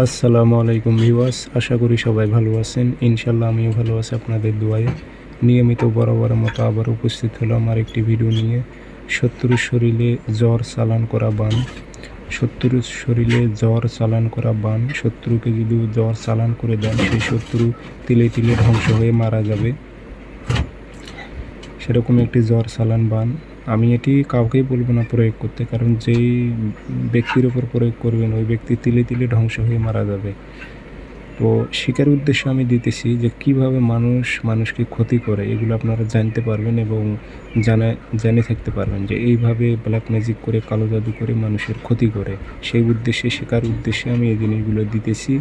আসসালামু আলাইকুম ভিউয়ার্স, আশা করি সবাই ভালো আছেন। ইনশাল্লাহ আমিও ভালো আছি আপনাদের দোয়ায়। নিয়মিত বরাবরের মতো আবার উপস্থিত হলাম আর একটি ভিডিও নিয়ে। শত্রুর শরীরে জ্বর চালান করা বান। শত্রুর শরীরে জ্বর চালান করা বান। শত্রুকে যদি জ্বর চালান করে দেন, সেই শত্রু তিলে তিলে ধ্বংস হয়ে মারা যাবে। সেরকম একটি জ্বর চালান বান। আমি এটি কাউকেই বলব না প্রয়োগ করতে, কারণ যেই ব্যক্তির ওপর প্রয়োগ করবেন, ওই ব্যক্তি তিলে তিলে ধ্বংস হয়ে মারা যাবে। তো শিকার উদ্দেশ্যে আমি দিতেছি যে কীভাবে মানুষ মানুষকে ক্ষতি করে, এগুলো আপনারা জানতে পারবেন এবং জানা, জেনে থাকতে পারবেন যে এইভাবে ব্ল্যাক ম্যাজিক করে, কালো জাদু করে মানুষের ক্ষতি করে। সেই উদ্দেশ্যে শেখার উদ্দেশ্যে আমি এই জিনিসগুলো দিতেছি।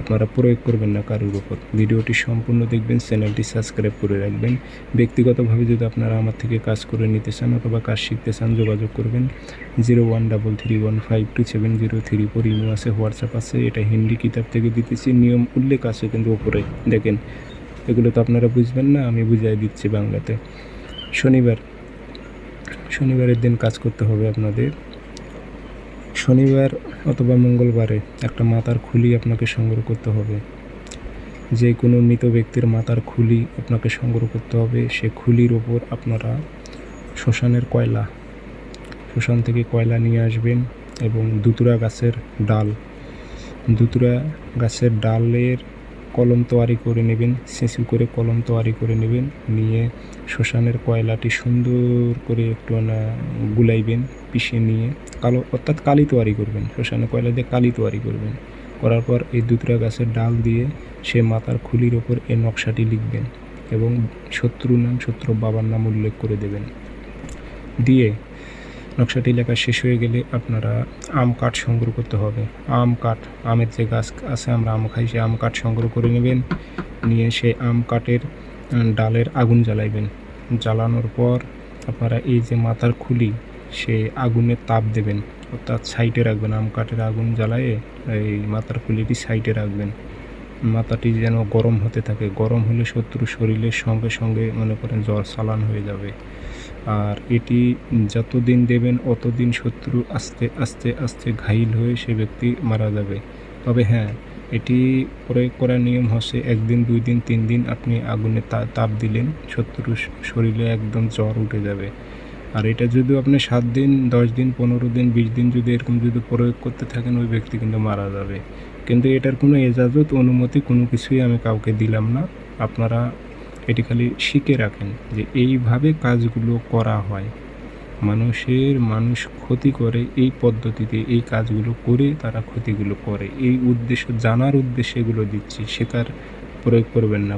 আপনারা প্রয়োগ করবেন না কারোর উপর। ভিডিওটি সম্পূর্ণ দেখবেন, চ্যানেলটি সাবস্ক্রাইব করে রাখবেন। ব্যক্তিগতভাবে যদি আপনারা আমার থেকে কাজ করে নিতে চান অথবা কাজ শিখতে চান, যোগাযোগ করবেন। Zero one double three one five two seven zero three four imo আছে, হোয়াটসঅ্যাপ আছে, এটা হিন্দি কিতাব থেকে দিতেছি। নিয়ম উল্লেখ আছে কিন্তু ওপরে দেখেন, এগুলো তো আপনারা বুঝবেন না, আমি বুঝাই দিচ্ছি বাংলাতে। শনিবার, শনিবারের দিন কাজ করতে হবে আপনাদের। শনিবার অথবা মঙ্গলবারে একটা মাথার খুলি আপনাকে সংগ্রহ করতে হবে। যে কোনো মৃত ব্যক্তির মাথার খুলি আপনাকে সংগ্রহ করতে হবে। সে খুলির ওপর আপনারা শ্মশানের কয়লা, শ্মশান থেকে কয়লা নিয়ে আসবেন এবং দুতুরা গাছের ডাল দুতুরা গাছের ডালের কলম তৈরি করে নেবেন, সেঁচু করে কলম তৈরি করে নেবেন, নিয়ে শ্মশানের কয়লাটি সুন্দর করে একটু না গুলাইবেন, পিষে নিয়ে কালো, অর্থাৎ কালি তৈরি করবেন, শ্মশানের কয়লা দিয়ে কালি তৈরি করবেন। করার পর এই দুতরা গাছের ডাল দিয়ে সে মাথার খুলির ওপর এই নকশাটি লিখবেন এবং শত্রু নাম শত্রু বাবার নাম উল্লেখ করে দেবেন। দিয়ে নকশাটি লেখা শেষ হয়ে গেলে আপনারা আম কাঠ সংগ্রহ করতে হবে। আম কাঠ, আমের যে গাছ আছে আমরা আম খাই, সেই আম কাঠ সংগ্রহ করে নেবেন। নিয়ে সেই আম কাঠের ডালের আগুন জ্বালাইবেন। জ্বালানোর পর আপনারা এই যে মাথার খুলি সে আগুনে তাপ দেবেন। অর্থাৎ সাইডে রাখবেন আম কাঠের আগুন জ্বালায়ে, এই মাথার খুলিটি সাইডে রাখবেন। মাথাটি যেন গরম হতে থাকে। গরম হলে শত্রু শরীরের সঙ্গে সঙ্গে মনে করেন জ্বর, চালান হয়ে যাবে। আর এটি যতদিন দেবেন, অতদিন শত্রু আস্তে আস্তে আস্তে ঘাইল হয়ে সে ব্যক্তি মারা যাবে। তবে হ্যাঁ এটি প্রয়োগ করার নিয়ম হচ্ছে একদিন দুই দিন তিন দিন আপনি আগুনে তাপ দিলেন শত্রু শরীরে একদম জ্বর উঠে যাবে। আর এটা যদি আপনি সাত দিন, দশ দিন, পনেরো দিন, বিশ দিন যদি এরকম যদি প্রয়োগ করতে থাকেন, ওই ব্যক্তি কিন্তু মারা যাবে। কিন্তু এটার কোনো এজাজত, অনুমতি কোনো কিছুই আমি কাউকে দিলাম না। আপনারা এটি খালি শিখে রাখেন যে এইভাবে কাজগুলো করা হয়। মানুষের মানুষ ক্ষতি করে এই পদ্ধতিতে এই কাজগুলো করে তারা ক্ষতিগুলো করে। এই উদ্দেশ্য জানার উদ্দেশ্যে এগুলো দিচ্ছি শেখার প্রয়োগ করবেন না।